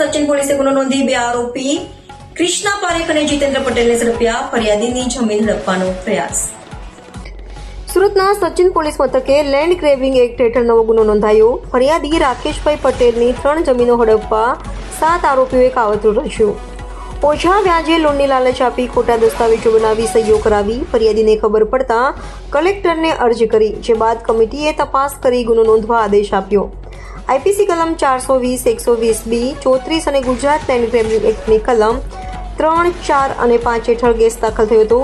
સચિન પોલીસે ગુનો નોંધી બે આરોપી કૃષ્ણા પારેખ અને જીતેન્દ્ર પટેલને ઝડપ્યા ફરિયાદીની જમીન હડપવાનો પ્રયાસ. સુરતના સચિન પોલીસ મથકે લેન્ડ ગ્રેવિંગ એક્ટ હેઠળ નવો ગુનો નોંધાયો. ફરિયાદી રાકેશભાઈ પટેલની ત્રણ જમીનો હડપવા સાત આરોપીઓએ કાવતરું રચ્યું. ઓછા વ્યાજે લોનની લાલચ આપી ખોટા દસ્તાવેજો બનાવી સહીઓ કરાવી. ફરિયાદીને ખબર પડતા કલેક્ટરને અરજી કરી, જે બાદ કમિટીએ તપાસ કરી ગુનો નોંધવા આદેશ આપ્યો. આઈપીસી કલમ ચારસો વીસ, એકસો વીસ બી, ચોત્રીસ અને ગુજરાત લેન્ડ ગ્રેબિંગ એક્ટની કલમ ત્રણ, ચાર અને પાંચ હેઠળ કેસ દાખલ થયો હતો.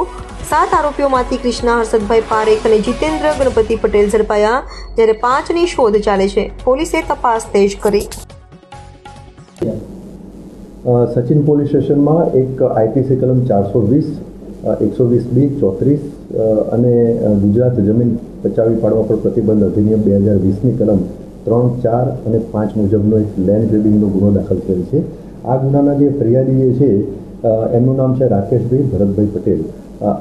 સાત આરોપીઓમાંથી કૃષ્ણા, હર્ષદભાઈ પારેખ અને જીતેન્દ્ર ગણપતિ પટેલ ઝડપાયા, જ્યારે પાંચની શોધ ચાલે છે. પોલીસે તપાસ તેજ કરી. સચિન પોલીસ સ્ટેશનમાં એક આઈપીસી કલમ ચારસો વીસ એકસો વીસ બી, ચોત્રીસ અને ગુજરાત જમીન પચાવી પાડવા પર પ્રતિબંધ અધિનિયમ બે હજાર વીસની કલમ ત્રણ, ચાર અને પાંચ મુજબનો એક લેન્ડ ગ્રેબિંગનો ગુનો દાખલ થયેલ છે. આ ગુનાના જે ફરિયાદી છે એમનું નામ છે રાકેશભાઈ ભરતભાઈ પટેલ.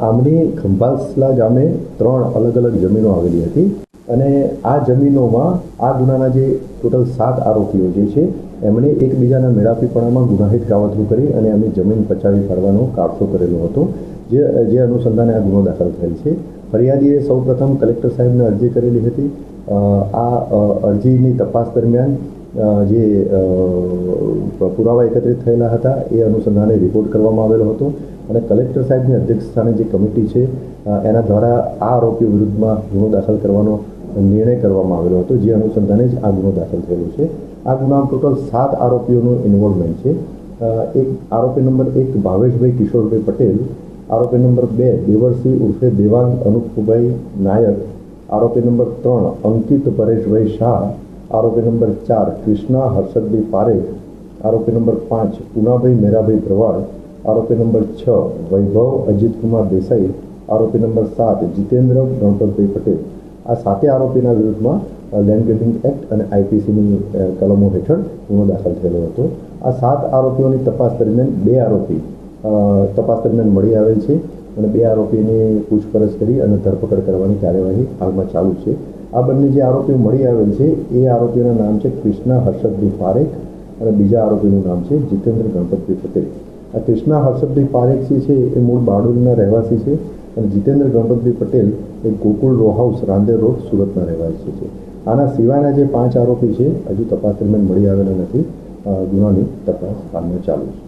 આમની ખંભાસલા ગામે ત્રણ અલગ અલગ જમીનો આવેલી હતી અને આ જમીનોમાં આ ગુનાના જે ટોટલ સાત આરોપીઓ જે છે, એમણે એકબીજાના મેળાપીપણામાં ગુનાહિત કાવતરું કરી અને એમની જમીન પચાવી પાડવાનો કાવતો કરેલો હતો, જે જે અનુસંધાને આ ગુનો દાખલ થયેલ છે. ફરિયાદીએ સૌપ્રથમ કલેક્ટર સાહેબને અરજી કરેલી હતી. આ અરજીની તપાસ દરમિયાન જે પુરાવા એકત્રિત થયેલા હતા, એ અનુસંધાને રિપોર્ટ કરવામાં આવેલો હતો અને કલેક્ટર સાહેબની અધ્યક્ષસ્થાને જે કમિટી છે એના દ્વારા આ આરોપીઓ વિરુદ્ધમાં ગુનો દાખલ કરવાનો નિર્ણય કરવામાં આવેલો હતો, જે અનુસંધાને જ આ ગુનો દાખલ થયેલો છે. આ ગુનામાં ટોટલ સાત આરોપીઓનું ઇન્વોલ્વમેન્ટ છે. એક, આરોપી નંબર એક ભાવેશભાઈ કિશોરભાઈ પટેલ આરોપી નંબર બે, દેવરસિંહ ઉર્ફે દેવાંગ અનુપભાઈ નાયક. આરોપી નંબર ત્રણ, અંકિત પરેશભાઈ શાહ. આરોપી નંબર ચાર, કૃષ્ણા હર્ષદભાઈ પારેખ. આરોપી નંબર પાંચ પુનાભાઈ મેરાભાઈ ભરવાડ આરોપી નંબર છ, વૈભવ અજીતકુમાર દેસાઈ. આરોપી નંબર સાત, જીતેન્દ્ર ગણપતભાઈ પટેલ. આ સાતે આરોપીના વિરુદ્ધમાં લેન્ડ ગ્રેબિંગ એક્ટ અને આઈપીસીની કલમો હેઠળ ગુનો દાખલ થયેલો હતો. આ સાત આરોપીઓની તપાસ દરમિયાન બે આરોપી તપાસ દરમિયાન મળી આવેલ છે અને બે આરોપીની પૂછપરછ કરી અને ધરપકડ કરવાની કાર્યવાહી હાલમાં ચાલુ છે. આ બંને જે આરોપીઓ મળી આવેલ છે, એ આરોપીઓના નામ છે કૃષ્ણા હર્ષદભાઈ પારેખ અને બીજા આરોપીનું નામ છે જીતેન્દ્ર ગણપતભાઈ પટેલ. આ કૃષ્ણા હર્ષદભાઈ જે છે, એ મૂળ બારડોલીના રહેવાસી છે અને જીતેન્દ્ર ગણપતભાઈ પટેલ એ Gokul row house Rander road સુરતના રહેવાસી છે. આના સિવાયના જે પાંચ આરોપી છે, હજુ તપાસ દરમિયાન મળી આવેલા નથી. ગુનાની તપાસ હાલમાં ચાલુ છે.